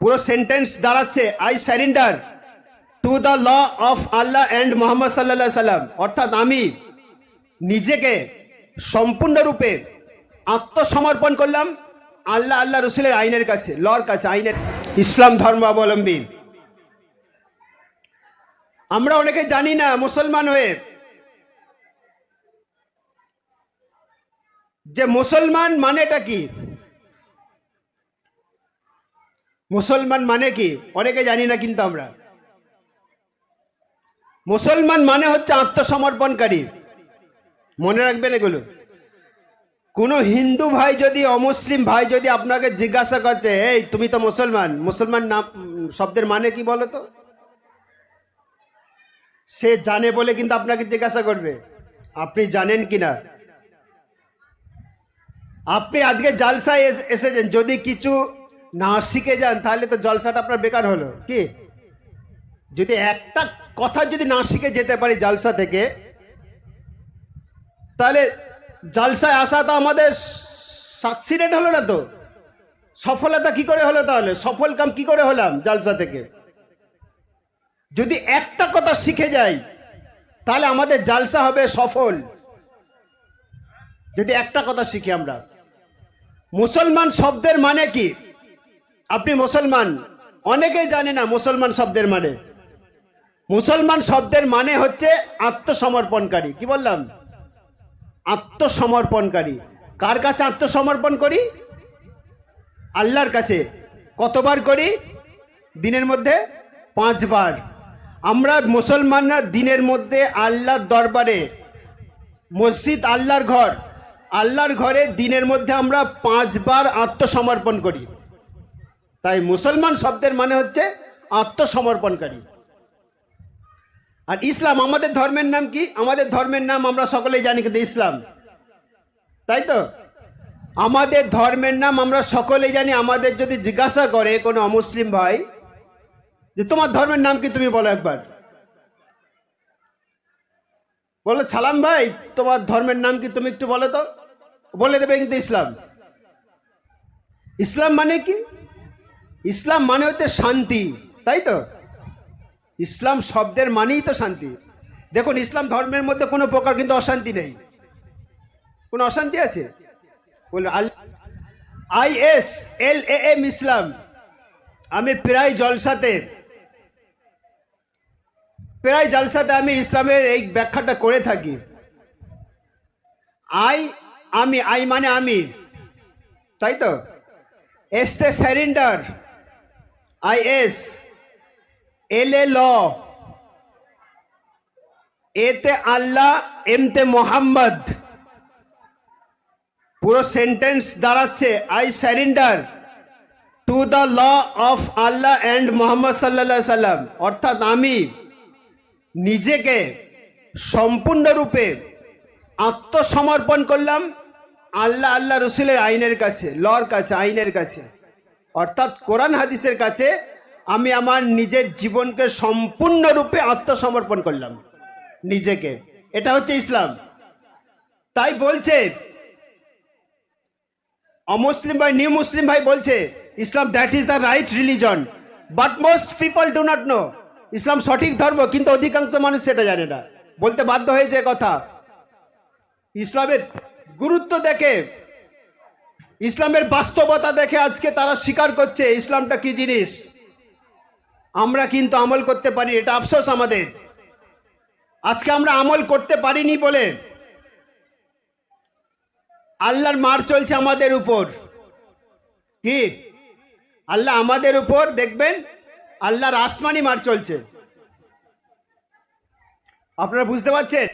পুরো সেন্টেন্স দাঁড়াচ্ছে I surrender to the law of Allah and Mohammad সাল্লাহ সাল্লাম। অর্থাৎ আমি নিজেকে সম্পূর্ণরূপে আত্মসমর্পণ করলাম আল্লাহ আল্লাহ রসুলের আইনের কাছে, লর কাছে, আইনের ইসলাম ধর্মাবলম্বী আমরা অনেকে জানি না, মুসলমান হয়ে যে মুসলমান মানেটা কি? মুসলমান মানে কি? অনেকে জানি না কিন্তু আমরা। মুসলমান মানে হচ্ছে আত্মসমর্পণকারী। মনে রাখবেন এগুলো। কোনো হিন্দু ভাই যদি, অমুসলিম ভাই যদি আপনাকে জিজ্ঞাসা করছে, এই, তুমি তো মুসলমান। মুসলমান নাম, শব্দের মানে কি বলো তো? সে জানে বলে কিন্তু আপনাকে জিজ্ঞাসা করবে। আপনি জানেন কি না? আপনি আজকে জালসায় এস- এসেছেন। যদি কিছু না শিখে যান, তাহলে তো জলসাটা আপনার বেকার হলো। কি? যদি একটা কথা যদি না শিখে যেতে পারি জালসা থেকে, তাহলে জালসায় আসা তো আমাদের সাকসিডেন্ট হলো না তো? সফলতা কি করে হলো তাহলে? সফল কাম কি করে হলাম জালসা থেকে? যদি একটা কথা শিখে যাই, তাহলে আমাদের জালসা হবে সফল। যদি একটা কথা শিখি আমরা। মুসলমান শব্দের মানে কি? আপনি মুসলমান, অনেকেই জানে না মুসলমান শব্দের মানে। মুসলমান শব্দের মানে হচ্ছে আত্মসমর্পণকারী। কি বললাম? আত্মসমর্পণকারী। কার কাছে আত্মসমর্পণ করি? আল্লাহর কাছে। কতবার করি? দিনের মধ্যে পাঁচবার। আমরা মুসলমানরা দিনের মধ্যে আল্লাহর দরবারে, মসজিদ আল্লাহর ঘর, আল্লাহর ঘরে দিনের মধ্যে আমরা পাঁচবার আত্মসমর্পণ করি। তাই মুসলমান শব্দের মানে হচ্ছে আত্মসমর্পণকারী। আর ইসলাম, আমাদের ধর্মের নাম কি? আমাদের ধর্মের নাম আমরা সকলেই জানি, কিন্তু ইসলাম। তাই তো? আমাদের ধর্মের নাম আমরা সকলেই জানি, আমাদের যদি জিজ্ঞাসা করে কোনো অমুসলিম ভাই যে, তোমার ধর্মের নাম কি তুমি বলো একবার? বলো ছালাম ভাই, তোমার ধর্মের নাম কি তুমি একটু বলো তো। বলে দেবে কিন্তু ইসলাম। ইসলাম মানে কি? ইসলাম মানে হচ্ছে শান্তি, তাই তো? ইসলাম শব্দের মানেই তো শান্তি। দেখুন, ইসলাম ধর্মের মধ্যে কোনো প্রকার কিন্তু অশান্তি নেই। কোনো অশান্তি আছে? I S L A M ইসলাম আমি প্রায় জলসাতে প্রায় জলসাতে আমি ইসলামের এই ব্যাখ্যাটা করে থাকি। আই, আমি, আই মানে আমি, তাই তো? এসতে surrender. I S L A law এতে আল্লাহ এমতে মোহাম্মদ পুরো সেন্টেন্স দাঁড়াচ্ছে I surrender to the law of Allah and Mohammad সাল্লা সাল্লাম। অর্থাৎ আমি নিজেকে সম্পূর্ণরূপে আত্মসমর্পণ করলাম আল্লাহ আল্লাহ রসুলের আইনের কাছে, লর কাছে, আইনের কাছে। অর্থাৎ কোরআন হাদিসের কাছে আমি আমার নিজের জীবনকে সম্পূর্ণরূপে আত্মসমর্পণ করলাম, নিজেকে। এটা হচ্ছে ইসলাম। তাই বলছে, অমুসলিম ভাই, নিউ মুসলিম ভাই বলছে, Islam that is the right religion but most people do not know Islam সঠিক ধর্ম, কিন্তু অধিকাংশ মানুষ সেটা জানে না। বলতে বাধ্য হয়েছে কথা। ইসলামের গুরুত্ব দেখে ইসলামের বাস্তবতা দেখে আজকে তারা স্বীকার করছে, ইসলামটা কি জিনিস? আমরা কিন্তু আমল করতে পারি, এটা আফসোস আমাদের। আজকে আমরা আমল করতে পারিনি বলে আল্লাহর মার চলছে আমাদের উপর। কি? আল্লাহ আমাদের উপর, দেখবেন, আল্লাহর আসমানি মার চলছে। আপনারা বুঝতে পারছেন?